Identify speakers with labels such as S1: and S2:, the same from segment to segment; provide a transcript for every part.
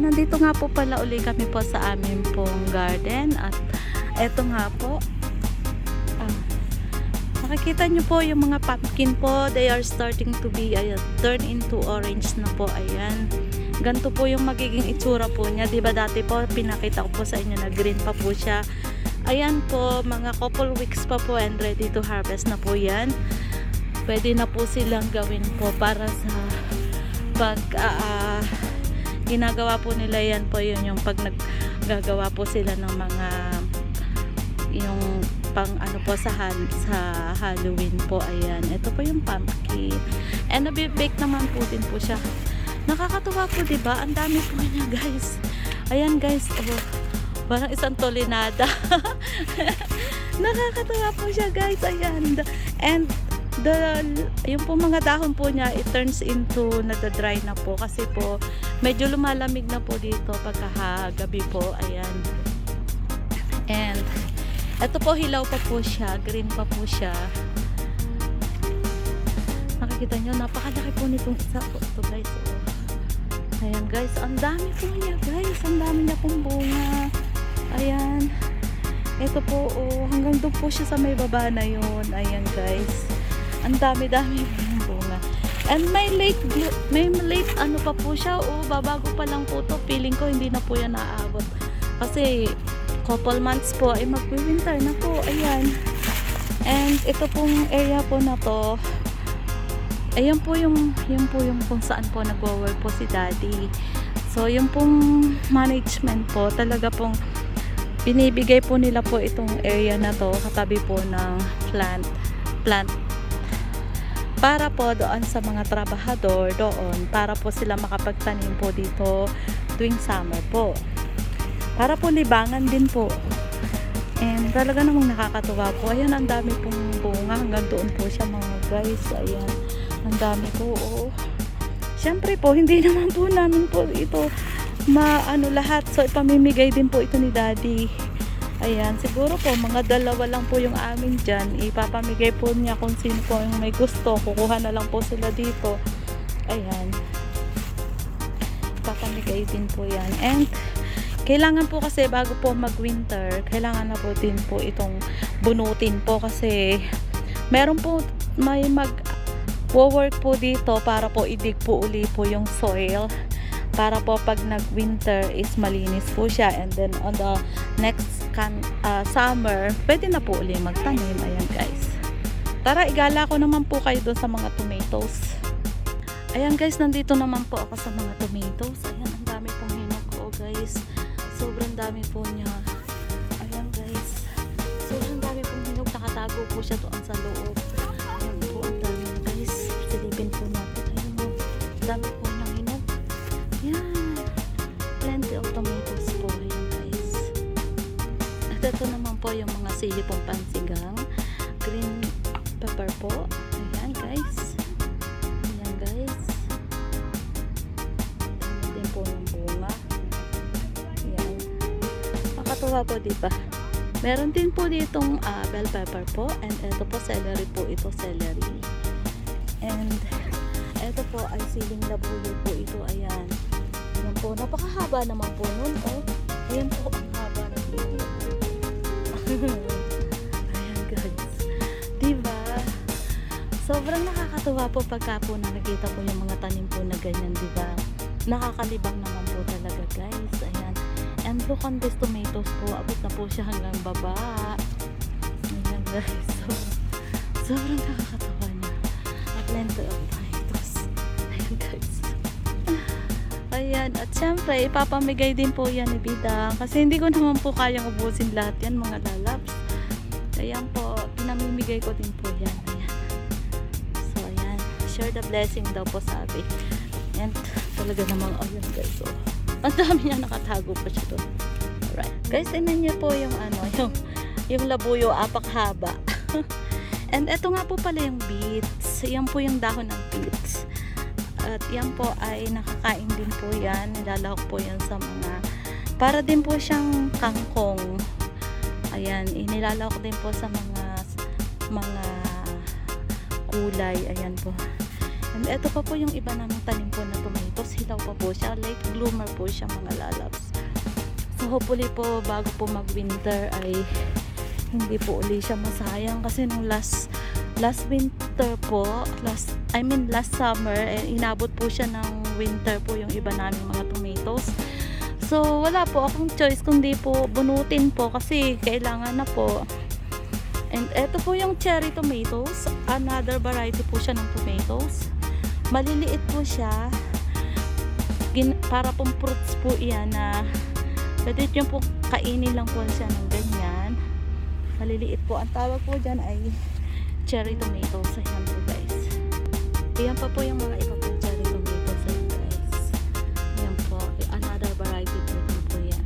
S1: nandito nga po pala uli kami po sa amin pong garden at eto nga po. Ah, makikita nyo po yung mga pumpkin po, they are starting to be, ayan, turn into orange na po, ayan. Ganito po yung magiging itsura po niya. Di ba dati po, pinakita ko po sa inyo na green pa po siya. Ayan po, mga couple weeks pa po and ready to harvest na po yan. Pwede na po silang gawin po para sa pag ah, ginagawa po nila yan po yun yung pag naggagawa po sila ng mga yung pang ano po sa sa Halloween po ayan. Ito po yung pumpkin. And nabibake naman po din po siya. Nakakatuwa po ba? Ang dami po niya guys. Ayan guys oh, parang isang tolinada. Nakakatuwa po siya guys. Ayan. And the yung po mga dahon po niya it turns into nadadry na po kasi po medyo lumalamig na po dito pagkahagabi po. Ayan. And eto po hilaw pa po siya green pa po siya. Nakikita nyo napakalaki po nitong isa po ito guys oh. ayan guys ang dami po niya guys ang dami niya pong bunga. Ayan. Ito po oh hanggang doon po siya sa may baba na yun. Ayan guys ang dami-dami bunga. And may late, may late ano pa po siya. O, babago pa lang po to. Feeling ko hindi na po yan naaabot. Kasi, couple months po, ay mag-winter na po. Ayan. And ito pong area po na to, ayan po yung, yun po yung kung saan po nagwo-work po si daddy. So, yung pong management po, talaga pong binibigay po nila po itong area na to katabi po ng plant plant para po doon sa mga trabahador doon para po sila makapagtanim po dito tuwing summer po. Para po libangan din po. And talaga namang nakakatuwa po. Ayan ang dami pong bunga. Hanggang doon po siya mga guys. Ayan ang dami po oh. syempre po hindi naman po namin po ito maano lahat. So ipamimigay din po ito ni daddy Ayan, siguro po mga dalawa lang po yung amin dyan. Ipapamigay po niya kung sino po yung may gusto. Kukuha na lang po sila dito. Ayan. Ipapamigay din po yan. And kailangan po kasi bago po mag-winter, kailangan na po din po itong bunutin po kasi meron po may mag work po dito para po idig po uli po yung soil para po pag nag-winter is malinis po siya and then on the next kan, uh, summer pwede na po uli magtanim. Ayan guys. Tara igala ko naman po kayo doon sa mga tomatoes. Ayan guys nandito naman po ako sa mga tomatoes. Ayan ang dami pong hinog ko guys. Sobrang dami po niya. Ayan guys. Sobrang dami pong hinog. Nakatago po siya doon yung mga sili pong pansigang. Green pepper po. Ayan guys. Ayan guys. Ayan din po yung bunga. Ayan. Makatuwa po diba? Meron din po ditong ah, bell pepper po. And ito po celery po. Ito celery. And ito po ay siling labuyo po ito. Ayan. Ayan po. Napakahaba naman po nun. Oh. Ayan po ang haba ng bunga. Ayan guys. Diba? Sobrang nakakatuwa po pagka po na nakita po yung mga tanim po na ganyan, diba? Nakakalibang naman po talaga guys. Ayan. And look on this tomatoes po. Abot na po siya hanggang baba. Ayan guys. So, sobrang nakakatawa niya. At lento of Ayan. At syempre, ipapamigay din po yan ni Bidang. Kasi hindi ko naman po kayang ubusin lahat yan mga lalabs. Ayan po. Pinamimigay ko din po yan. Ayan. So, ayan. Share the blessing daw po sabi. Ayan. Talaga namang, ayan guys. Oh. Ang dami niya nakatago pa siya doon. Alright. Guys, tingnan niyo po yung ano, yung, yung labuyo apak haba. And eto nga po pala yung beets. Yan po yung dahon ng beets. At yan po ay nakakain din po yan. Nilalahok po yan sa mga para din po siyang kangkong. Ayan, inilalahok din po sa mga mga kulay. Ayan po. And ito pa po yung iba namang tanim po na tomato tomatoes. Hilaw pa po siya. Late bloomer po siya mga lalabs. So hopefully po bago po mag-winter ay hindi po uli siya masayang kasi nung last last winter po, last I mean last summer, eh, inabot po siya ng winter po yung iba naming mga tomatoes. So wala po akong choice kundi po bunutin po kasi kailangan na po. And eto po yung cherry tomatoes, another variety po siya ng tomatoes. Maliliit po siya. Gin, para pong fruits po iyan na pwede nyo po kainin lang po siya ng ganyan. Maliliit po. Ang tawag po dyan ay cherry tomatoes. Ayan po guys. Ayan pa po yung mga iba po cherry tomatoes. Ayan guys. Ayan po. Another variety po din po yan.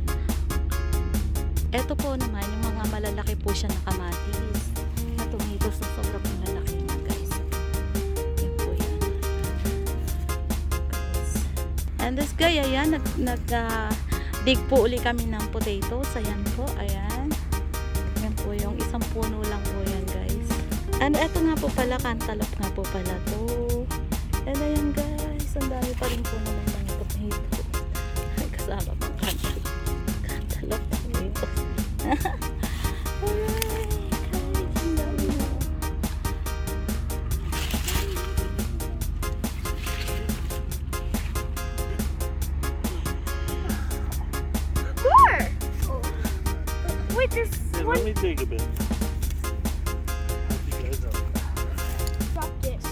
S1: Ito po naman yung mga malalaki po siya na kamatis. Na tomatoes na sobrang malalaki na guys. Ayan po yan. Guys. And this guy, ayan, nag, nag ah, dig po uli kami ng potatoes. Ayan po, ayan. Yan po yung isang puno lang po yan And eto nga po pala, cantaloupe nga po pala to. And ayan guys, ang dami pa rin po naman mga potato. Kasama pang cantaloupe. Cantaloupe tomatoes. Alright guys, ang dami mo.
S2: More! Wait, this
S3: Yeah,
S2: one
S3: let me dig a bit.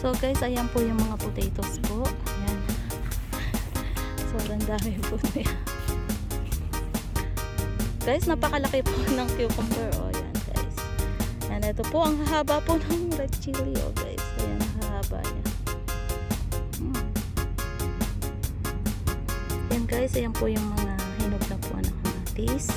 S1: So guys, ayan po yung mga potatoes po. Ayan. Sobrang dami po niya. Guys, napakalaki po ng cucumber. O, yan guys. Ayan, ito po ang hahaba po ng red chili. O guys, ayan hahaba niya. Mm. Yan guys, ayan po yung mga hinog na po na kamatis.